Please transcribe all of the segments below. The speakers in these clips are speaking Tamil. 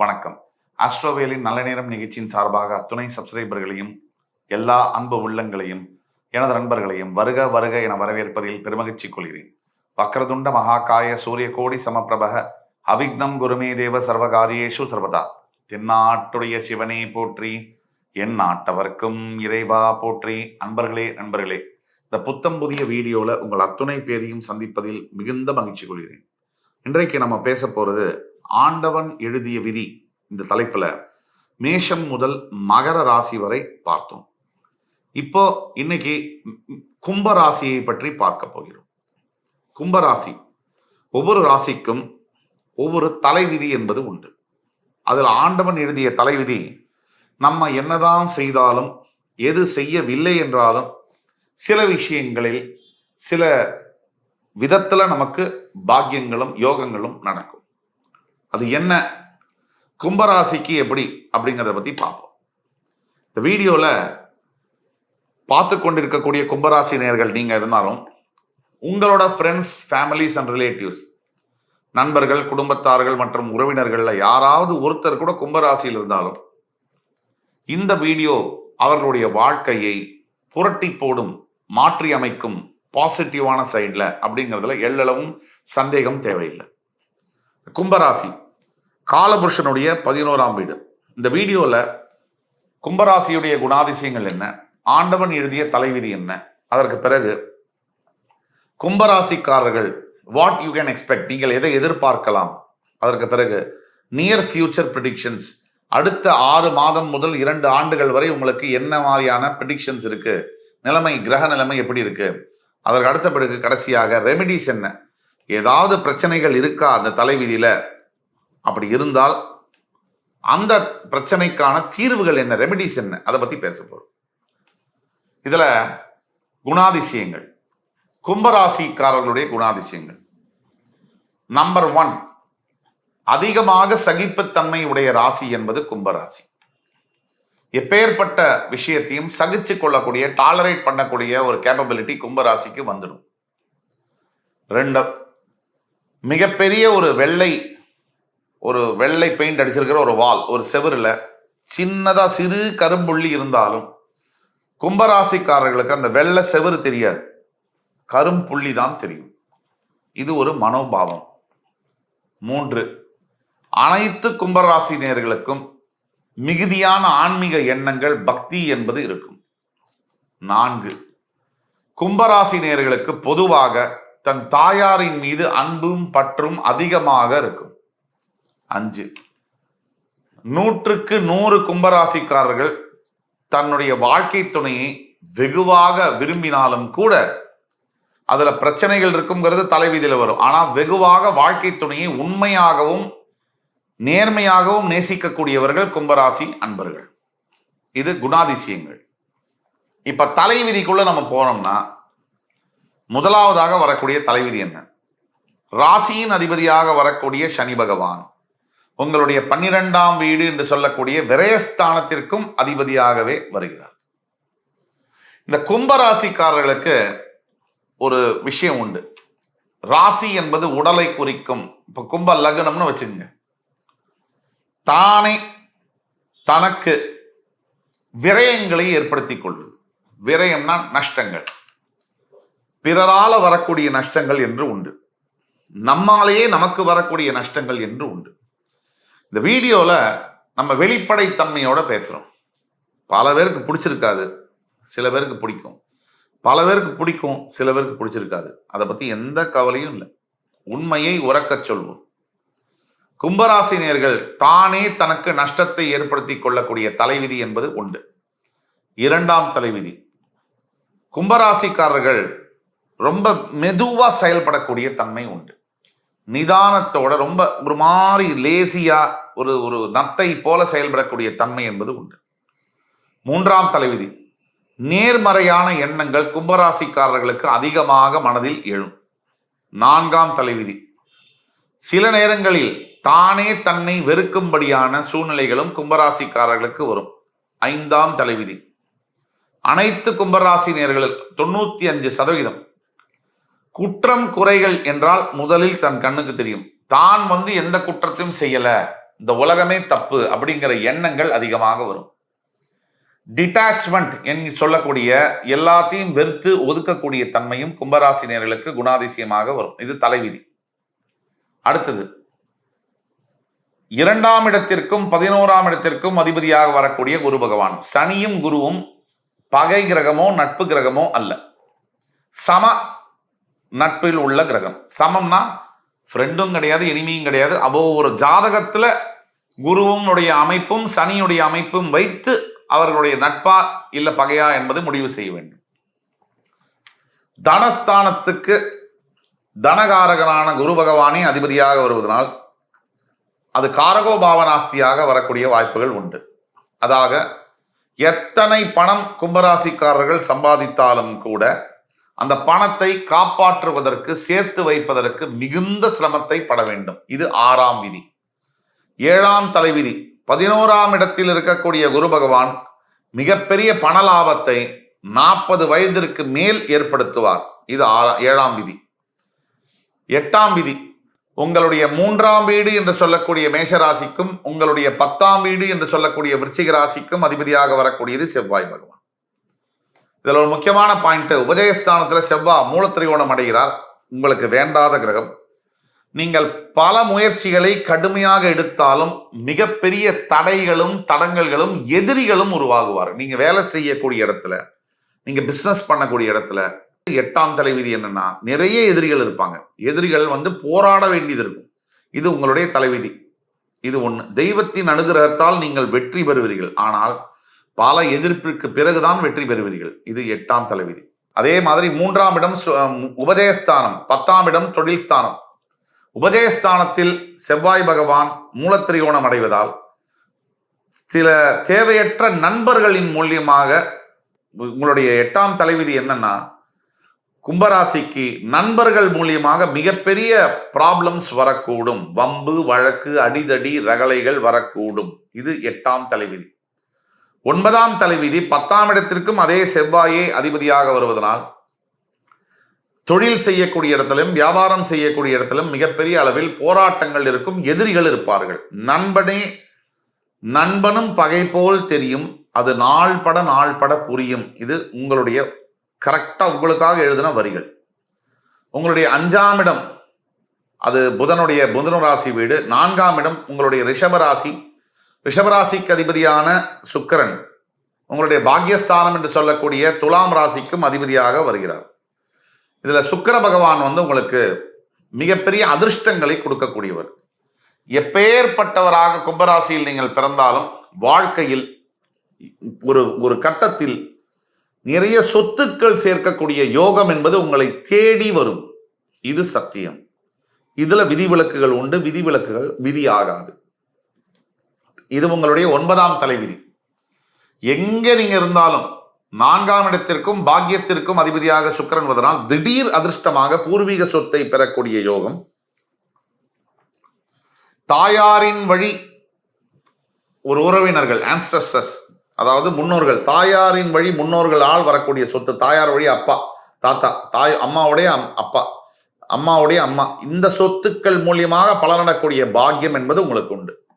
வணக்கம். ஆஸ்ட்ரோவேலின் நல்ல நேரம் நிகழ்ச்சியின் சார்பாக அத்துணை சப்ஸ்கிரைபர்களையும் எல்லா அன்பு உள்ளங்களையும் எனது நண்பர்களையும் வருக வருக என வரவேற்பதில் பெருமகிழ்ச்சி கொள்கிறேன். வக்ரதுண்ட மகாகாய சூரிய கோடி சமப்பிரபக அவிக்னம் குருமே தேவ சர்வகாரியேஷு சர்வதா. தென்னாட்டுடைய சிவனே போற்றி என் நாட்டவர்க்கும் இறைவா போற்றி. அன்பர்களே நண்பர்களே இந்த புத்தம் புதிய வீடியோவில் உங்கள் அத்துணை பேரையும் சந்திப்பதில் மிகுந்த மகிழ்ச்சி கொள்கிறேன். இன்றைக்கு நம்ம பேச போகிறது ஆண்டவன் எழுதிய விதி இந்த தலைப்புல மேஷம் முதல் மகர ராசி வரை பார்த்தோம். இப்போ இன்னைக்கு கும்ப ராசியை பற்றி பார்க்க போகிறோம். கும்பராசி ஒவ்வொரு ராசிக்கும் ஒவ்வொரு தலைவிதி என்பது உண்டு. அதில் ஆண்டவன் எழுதிய தலைவிதி நம்ம என்னதான் செய்தாலும் எது செய்யவில்லை என்றாலும் சில விஷயங்களில் சில விதத்துல நமக்கு பாக்கியங்களும் யோகங்களும் நடக்கும். அது என்ன? கும்பராசிக்கு எப்படி? அப்படிங்கிறத பத்தி பார்ப்போம். இந்த வீடியோல பார்த்து கொண்டிருக்கக்கூடிய கும்பராசி நேர்கள் நீங்க இருந்தாலும் உங்களோட ஃப்ரெண்ட்ஸ் ஃபேமிலிஸ் அண்ட் ரிலேட்டிவ்ஸ் நண்பர்கள் குடும்பத்தார்கள் மற்றும் உறவினர்கள்ல யாராவது ஒருத்தர் கூட கும்பராசியில் இருந்தாலும் இந்த வீடியோ அவர்களுடைய வாழ்க்கையை புரட்டி போடும் மாற்றி அமைக்கும் பாசிட்டிவான சைடில் அப்படிங்கிறதுல எள்ளளவும் சந்தேகம் தேவையில்லை. கும்பராசி. காலபுருஷனுடைய பதினோராம் வீடு. இந்த வீடியோவில் கும்பராசியுடைய குணாதிசயங்கள் என்ன? ஆண்டவன் எழுதிய தலைவிதி என்ன? அதற்கு பிறகு கும்பராசிக்காரர்கள் வாட் யூ கேன் எக்ஸ்பெக்ட் நீங்கள் எதை எதிர்பார்க்கலாம்? அதற்கு பிறகு நியர் ஃபியூச்சர் ப்ரிடிக்ஷன்ஸ் அடுத்த ஆறு மாதம் முதல் இரண்டு ஆண்டுகள் வரை உங்களுக்கு என்ன மாதிரியான ப்ரிடிக்ஷன்ஸ் இருக்கு? நிலைமை கிரக நிலைமை எப்படி இருக்கு? அதற்கு அடுத்த பிறகு கடைசியாக ரெமெடிஸ் என்ன? ஏதாவது பிரச்சனைகள் இருக்கா அந்த தலைவிதியில? அப்படி இருந்தால் அந்த பிரச்சனைக்கான தீர்வுகள் என்ன ரெமெடிஸ் என்ன? அதை பத்தி பேச போறோம். இதுல குணாதிசயங்கள். கும்பராசிக்காரர்களுடைய குணாதிசயங்கள். நம்பர் ஒன் அதிகமாக சகிப்புத்தன்மை உடைய ராசி என்பது கும்பராசி. எப்பேற்பட்ட விஷயத்தையும் சகிச்சு கொள்ளக்கூடிய டாலரேட் பண்ணக்கூடிய ஒரு கேப்பபிலிட்டி கும்பராசிக்கு வந்துடும். ரெண்டு மிகப்பெரிய ஒரு வெள்ளை ஒரு வெள்ளை பெயிண்ட் அடிச்சிருக்கிற ஒரு வால் ஒரு செவரில் சின்னதாக சிறு கரும்புள்ளி இருந்தாலும் கும்பராசிக்காரர்களுக்கு அந்த வெள்ளை செவரு தெரியாது. கரும்புள்ளி தான் தெரியும். இது ஒரு மனோபாவம். மூன்று அனைத்து கும்பராசி நேர்களுக்கும் மிகுதியான ஆன்மீக எண்ணங்கள் பக்தி என்பது இருக்கும். நான்கு கும்பராசி நேர்களுக்கு பொதுவாக தன் தாயாரின் மீது அன்பும் பற்றும் அதிகமாக இருக்கும். அஞ்சு. நூற்றுக்கு நூறு கும்பராசிக்காரர்கள் தன்னுடைய வாழ்க்கை துணையை வெகுவாக விரும்பினாலும் கூட அதுல பிரச்சனைகள் இருக்குங்கிறது தலைவிதியில் வரும். ஆனா வெகுவாக வாழ்க்கை துணையை உண்மையாகவும் நேர்மையாகவும் நேசிக்கக்கூடியவர்கள் கும்பராசி அன்பர்கள். இது குணாதிசயங்கள். இப்ப தலைவிதிக்குள்ள நம்ம போனோம்னா முதலாவதாக வரக்கூடிய தலைவிதி என்ன? ராசியின் அதிபதியாக வரக்கூடிய சனி பகவான். உங்களுடைய பன்னிரெண்டாம் வீடு என்று சொல்லக்கூடிய விரயஸ்தானத்திற்கும் அதிபதியாகவே வருகிறார். இந்த கும்பராசிக்காரர்களுக்கு ஒரு விஷயம் உண்டு. ராசி என்பது உடலை குறிக்கும். இப்ப கும்ப லக்னம்னு வச்சுக்கோங்க. தானே தனக்கு விரயங்களை ஏற்படுத்தி கொள்வது விரயம்னா நஷ்டங்கள். பிறரால வரக்கூடிய நஷ்டங்கள் என்று உண்டு. நம்மாலேயே நமக்கு வரக்கூடிய நஷ்டங்கள் என்று உண்டு. இந்த வீடியோல நம்ம வெளிப்படைத்தன்மையோட பேசுறோம். பல பேருக்கு பிடிச்சிருக்காது சில பேருக்கு பிடிக்கும். பல பேருக்கு பிடிக்கும் சில பேருக்கு பிடிச்சிருக்காது. அதை பத்தி எந்த கவலையும் இல்லை. உண்மையை உறக்கச் சொல்வோம். கும்பராசினியர்கள் தானே தனக்கு நஷ்டத்தை ஏற்படுத்தி கொள்ளக்கூடிய தலைவிதி என்பது உண்டு. இரண்டாம் தலைவிதி. கும்பராசிக்காரர்கள் ரொம்ப மெதுவாக செயல்படக்கூடிய தன்மை உண்டு. நிதானத்தோட ரொம்ப ஒரு மாதிரி லேசியா ஒரு ஒரு நத்தை போல செயல்படக்கூடிய தன்மை என்பது உண்டு. மூன்றாம் தலைவிதி நேர்மறையான எண்ணங்கள் கும்பராசிக்காரர்களுக்கு அதிகமாக மனதில் எழும். நான்காம் தலைவிதி சில நேரங்களில் தானே தன்னை வெறுக்கும்படியான சூழ்நிலைகளும் கும்பராசிக்காரர்களுக்கு வரும். ஐந்தாம் தலைவிதி அனைத்து கும்பராசினியர்கள் தொண்ணூத்தி அஞ்சு சதவீதம் குற்றம் குறைகள் என்றால் முதலில் தன் கண்ணுக்கு தெரியும். தான் வந்து எந்த குற்றத்தையும் செய்யல. இந்த உலகமே தப்பு அப்படிங்கிற எண்ணங்கள் அதிகமாக வரும். டிட்டாச்மெண்ட் என்று சொல்லக்கூடிய எல்லாத்தையும் வெறுத்து ஒதுக்கக்கூடிய தன்மையும் கும்பராசினியர்களுக்கு குணாதிசயமாக வரும். இது தலைவிதி. அடுத்தது இரண்டாம் இடத்திற்கும் பதினோராம் இடத்திற்கும் அதிபதியாக வரக்கூடிய குரு பகவான். சனியும் குருவும் பகை கிரகமோ நட்பு கிரகமோ அல்ல. சம நட்பில் உள்ள கிரகம். சமம்னா ஃப்ரெண்டும் கிடையாது இனிமையும் கிடையாது. அப்போ ஒரு ஜாதகத்துல குருவனுடைய அமைப்பும் சனியுடைய அமைப்பும் வைத்து அவர்களுடைய நட்பா இல்ல பகையா என்பது முடிவு செய்ய வேண்டும். தனஸ்தானத்துக்கு தனகாரகனான குரு பகவானே அதிபதியாக வருவதனால் அது காரகோ பாவனாஸ்தியாக வரக்கூடிய வாய்ப்புகள் உண்டு. அதாக எத்தனை பணம் கும்பராசிக்காரர்கள் சம்பாதித்தாலும் கூட அந்த பணத்தை காப்பாற்றுவதற்கு சேர்த்து வைப்பதற்கு மிகுந்த சிரமத்தை பட வேண்டும். இது ஆறாம் விதி. ஏழாம் தலைவிதி. பதினோராம் இடத்தில் இருக்கக்கூடிய குரு பகவான் மிகப்பெரிய பண லாபத்தை நாற்பது வயதிற்கு மேல் ஏற்படுத்துவார். இது ஆறா ஏழாம் விதி. எட்டாம் விதி. உங்களுடைய மூன்றாம் வீடு என்று சொல்லக்கூடிய மேஷராசிக்கும் உங்களுடைய பத்தாம் வீடு என்று சொல்லக்கூடிய விருச்சிக ராசிக்கும் அதிபதியாக வரக்கூடியது செவ்வாய் பகவான். இதில் ஒரு முக்கியமான பாயிண்ட் உபஜயஸ்தானத்துல செவ்வாய் மூலத்திரிகோணம் அடைகிறார். உங்களுக்கு வேண்டாத கிரகம். நீங்கள் பல முயற்சிகளை கடுமையாக எடுத்தாலும் மிகப்பெரிய தடைகளும் தடங்கல்களும் எதிரிகளும் உருவாகுவார் நீங்க வேலை செய்யக்கூடிய இடத்துல நீங்க பிசினஸ் பண்ணக்கூடிய இடத்துல எட்டாம் தலைவிதி என்னன்னா நிறைய எதிரிகள் இருப்பாங்க. எதிரிகள் வந்து போராட வேண்டியது இருக்கும். இது உங்களுடைய தலைவிதி இது ஒண்ணு. தெய்வத்தின் அனுகிரகத்தால் நீங்கள் வெற்றி பெறுவீர்கள். ஆனால் பல எதிர்ப்பிற்கு பிறகுதான் வெற்றி பெறுவீர்கள். இது எட்டாம் தலைவிதி. அதே மாதிரி மூன்றாம் இடம் சு- பத்தாம் இடம் தொழில் ஸ்தானம் உபதேஸ்தானத்தில் செவ்வாய் பகவான் மூலத்திரிகோணம் அடைவதால் சில தேவையற்ற நண்பர்களின் மூலியமாக உங்களுடைய எட்டாம் தலைவிதி என்னன்னா கும்பராசிக்கு நண்பர்கள் மூலியமாக மிகப்பெரிய ப்ராப்ளம்ஸ் வரக்கூடும். வம்பு வழக்கு அடிதடி ரகலைகள் வரக்கூடும். இது எட்டாம் தலைவிதி. ஒன்பதாம் தலைவிதி பத்தாம் இடத்திற்கும் அதே செவ்வாயே அதிபதியாக வருவதனால் தொழில் செய்யக்கூடிய இடத்திலும் வியாபாரம் செய்யக்கூடிய இடத்திலும் மிகப்பெரிய அளவில் போராட்டங்கள் இருக்கும் எதிரிகள் இருப்பார்கள். நண்பனே நண்பனும் பகை போல் தெரியும். அது நாள் பட நாள் பட புரியும். இது உங்களுடைய கரெக்டா உங்களுக்காக எழுதின வரிகள். உங்களுடைய அஞ்சாம் இடம் அது புதனுடைய புதன ராசி வீடு. நான்காம் இடம் உங்களுடைய ரிஷபராசி. ரிஷபராசிக்கு அதிபதியான சுக்கிரன் உங்களுடைய பாக்யஸ்தானம் என்று சொல்லக்கூடிய துலாம் ராசிக்கும் அதிபதியாக வருகிறார். இதில் சுக்கிர பகவான் வந்து உங்களுக்கு மிகப்பெரிய அதிர்ஷ்டங்களை கொடுக்கக்கூடியவர். எப்பேற்பட்டவராக கும்பராசியில் நீங்கள் பிறந்தாலும் வாழ்க்கையில் ஒரு ஒரு கட்டத்தில் நிறைய சொத்துக்கள் சேர்க்கக்கூடிய யோகம் என்பது உங்களை தேடி வரும். இது சத்தியம். இதில் விதிவிலக்குகள் உண்டு விதிவிலக்குகள் விதி ஆகாது. இது உங்களுடைய ஒன்பதாம் தலைவிதி. எங்க நீங்க இருந்தாலும் நான்காம் இடத்திற்கும் பாக்கியத்திற்கும் அதிபதியாக சுக்கிரன் வதனால் திடீர் அதிர்ஷ்டமாக பூர்வீக சொத்தை பெறக்கூடிய யோகம். தாயாரின் வழி ஒரு உறவினர்கள் ஆன்ஸ்டர்சஸ் அதாவது முன்னோர்கள் தாயாரின் வழி முன்னோர்களால் வரக்கூடிய சொத்து தாயார் வழி அப்பா தாத்தா தாய் அம்மாவுடைய அம்- அப்பா அம்மாவுடைய அம்மா. இந்த சொத்துக்கள் மூலியமாக பலனடக்கூடிய பாக்கியம் என்பது உங்களுக்கு உண்டு.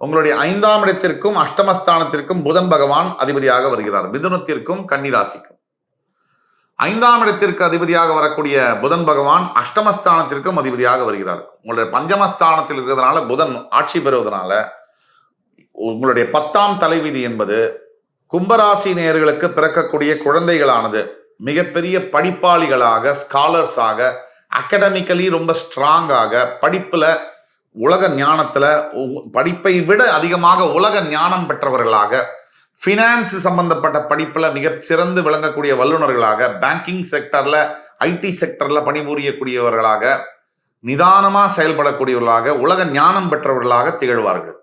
உங்களுடைய ஐந்தாம் இடத்திற்கும் அஷ்டமஸ்தானத்திற்கும் புதன் பகவான் அதிபதியாக வருகிறார். மிதுனத்திற்கும் கன்னிராசிக்கும். ஐந்தாம் இடத்திற்கு அதிபதியாக வரக்கூடிய புதன் பகவான் அஷ்டமஸ்தானத்திற்கும் அதிபதியாக வருகிறார். உங்களுடைய பஞ்சமஸ்தானத்தில் இருக்கிறதுனால புதன் ஆட்சி பெறுவதனால உங்களுடைய பத்தாம் தலைவிதி என்பது கும்பராசி நேயர்களுக்கு பிறக்கக்கூடிய குழந்தைகளானது மிகப்பெரிய படிப்பாளிகளாக ஸ்காலர்ஸாக அகடமிக்கலி ரொம்ப ஸ்ட்ராங்காக படிப்பில் உலக ஞானத்துல உ- படிப்பை விட அதிகமாக உலக ஞானம் பெற்றவர்களாக ஃபினான்ஸ் சம்பந்தப்பட்ட படிப்புல மிக சிறந்து விளங்கக்கூடிய வல்லுநர்களாக பேங்கிங் செக்டர்ல ஐடி செக்டர்ல பணிபுரியக்கூடியவர்களாக நிதானமா செயல்படக்கூடியவர்களாக உலக ஞானம் பெற்றவர்களாக திகழ்வார்கள்.